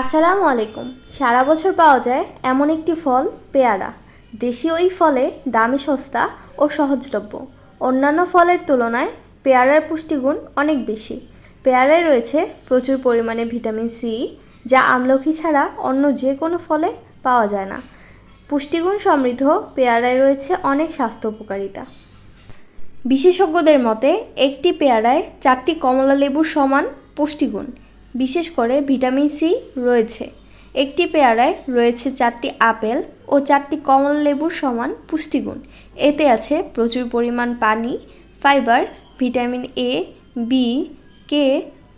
আসসালামু আলাইকুম। সারা বছর পাওয়া যায় এমন একটি ফল, পেয়ারা। দেশীয় এই ফলে দামি সস্তা ও সহজলভ্য। অন্যান্য ফলের তুলনায় পেয়ারার পুষ্টিগুণ অনেক বেশি। পেয়ারায় রয়েছে প্রচুর পরিমাণে ভিটামিন সি, যা আমলকি ছাড়া অন্য যে কোনো ফলে পাওয়া যায় না। পুষ্টিগুণ সমৃদ্ধ পেয়ারায় রয়েছে অনেক স্বাস্থ্য উপকারিতা। বিশেষজ্ঞদের মতে, একটি পেয়ারায় চারটি কমলা লেবুর সমান পুষ্টিগুণ। বিশেষ করে ভিটামিন সি রয়েছে। একটি পেয়ারায় রয়েছে চারটি আপেল ও চারটি কমলা লেবুর সমান পুষ্টিগুণ। এতে আছে প্রচুর পরিমাণ পানি, fibre, vitamin A, B, K,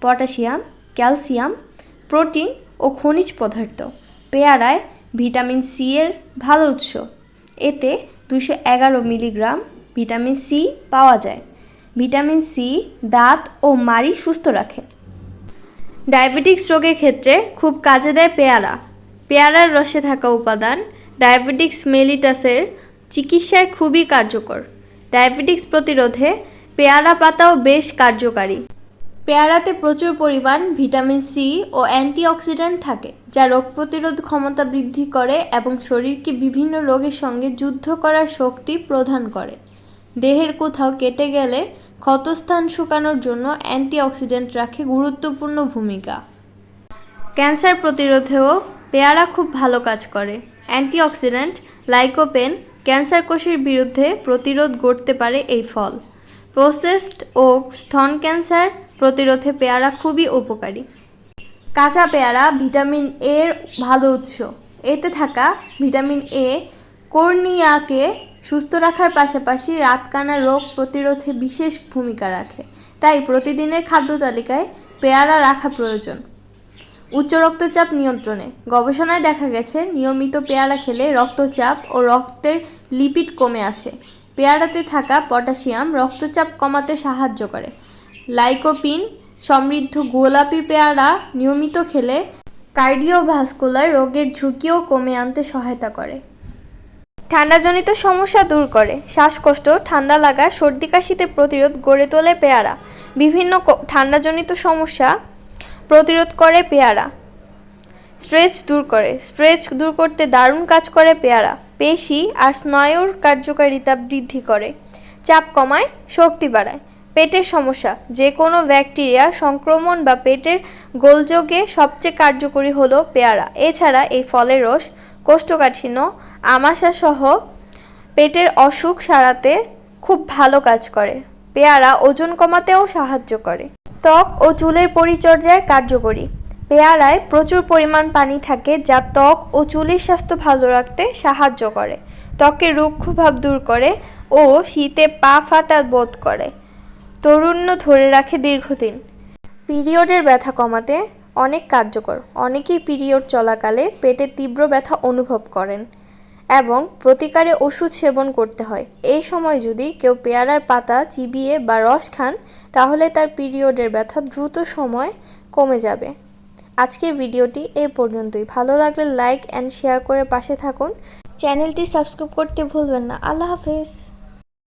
potassium, calcium, protein ও খনিজ পদার্থ। পেয়ারায় ভিটামিন সি এর ভালো উৎস। এতে দুশো এগারো মিলিগ্রাম ভিটামিন সি পাওয়া যায়। ভিটামিন সি দাঁত ও মাড়ি সুস্থ রাখে। ডায়াবেটিক্স রোগের ক্ষেত্রে খুব কাজে দেয় পেয়ারা। পেয়ারার রসে থাকা উপাদান, ডায়াবেটিক্স মেলিটাসের চিকিৎসায় খুবই কার্যকর। ডায়াবেটিক্স প্রতিরোধে পেয়ারা পাতাও বেশ কার্যকারী। পেয়ারাতে প্রচুর পরিমাণ ভিটামিন সি ও অ্যান্টিঅক্সিডেন্ট থাকে, যা রোগ প্রতিরোধ ক্ষমতা বৃদ্ধি করে এবং শরীরকে বিভিন্ন রোগের সঙ্গে যুদ্ধ করার শক্তি প্রদান করে। দেহের কোথাও কেটে গেলে ক্ষতস্থান শুকানোর জন্য অ্যান্টিঅক্সিডেন্ট রাখে গুরুত্বপূর্ণ ভূমিকা। ক্যান্সার প্রতিরোধেও পেয়ারা খুব ভালো কাজ করে। অ্যান্টিঅক্সিডেন্ট, লাইকোপেন, ক্যান্সার কোষের বিরুদ্ধে প্রতিরোধ গড়তে পারে এই ফল। প্রসেসড ও স্তন ক্যান্সার প্রতিরোধে পেয়ারা খুবই উপকারী। কাঁচা পেয়ারা ভিটামিন এর ভালো উৎস। এতে থাকা ভিটামিন এ কর্নিয়াকে সুস্থ রাখার পাশাপাশি রাতকানা রোগ প্রতিরোধে বিশেষ ভূমিকা রাখে। তাই প্রতিদিনের খাদ্য তালিকায় পেয়ারা রাখা প্রয়োজন। উচ্চ রক্তচাপ নিয়ন্ত্রণে গবেষণায় দেখা গেছে, নিয়মিত পেয়ারা খেলে রক্তচাপ ও রক্তের লিপিড কমে আসে। পেয়ারাতে থাকা পটাশিয়াম রক্তচাপ কমাতে সাহায্য করে। লাইকোপিন সমৃদ্ধ গোলাপি পেয়ারা নিয়মিত খেলে কার্ডিওভাস্কুলার রোগের ঝুঁকিও কমে আনতে সহায়তা করে। ঠান্ডাজনিত সমস্যা দূর করে। শ্বাসকষ্ট, ঠান্ডা লাগা, সর্দি কাশিতে প্রতিরোধ গড়ে তোলে পেয়ারা। বিভিন্ন ঠান্ডাজনিত সমস্যা প্রতিরোধ করে পেয়ারা। স্ট্রেচ দূর করে। স্ট্রেচ দূর করতে দারুণ কাজ করে পেয়ারা। পেশি আর স্নায়ুর কার্যকারিতা বৃদ্ধি করে। চাপ কমায়, শক্তি বাড়ায়। পেটের সমস্যা, যে কোনো ব্যাকটেরিয়া সংক্রমণ বা পেটের গোলযোগে সবচেয়ে কার্যকরী হলো পেয়ারা। এছাড়া এই ফলের রস, কোষ্ঠকাঠিন্য আমাশা সহ পেটের অসুখ সারাতে খুব ভালো কাজ করে। পেয়ারা ওজন কমাতেও সাহায্য করে। ত্বক ও চুলের পরিচর্যায় কার্যকরী। পেয়ারায় প্রচুর পরিমাণ পানি থাকে যা ত্বক ও চুলের স্বাস্থ্য ভালো রাখতে সাহায্য করে। ত্বকের রুক্ষভাব দূর করে ও শীতে পা ফাটা বোধ করে। তরুণ্য ধরে রাখে দীর্ঘদিন। পিরিয়ডের ব্যথা কমাতে অনেক কার্যকর। অনেকেই পিরিয়ড চলাকালে পেটে তীব্র ব্যথা অনুভব করেন। এবং প্রতিকারে ওষুধ সেবন করতে হয়। এই সময় যদি কেউ পেয়ারার পাতা চিবিয়ে বা রস খান, তাহলে তার পিরিয়ডের ব্যথা দ্রুত সময় কমে যাবে। আজকের ভিডিওটি এ পর্যন্তই। ভালো লাগলে লাইক অ্যান্ড শেয়ার করে পাশে থাকুন। চ্যানেলটি সাবস্ক্রাইব করতে ভুলবেন না। আল্লাহ হাফেজ।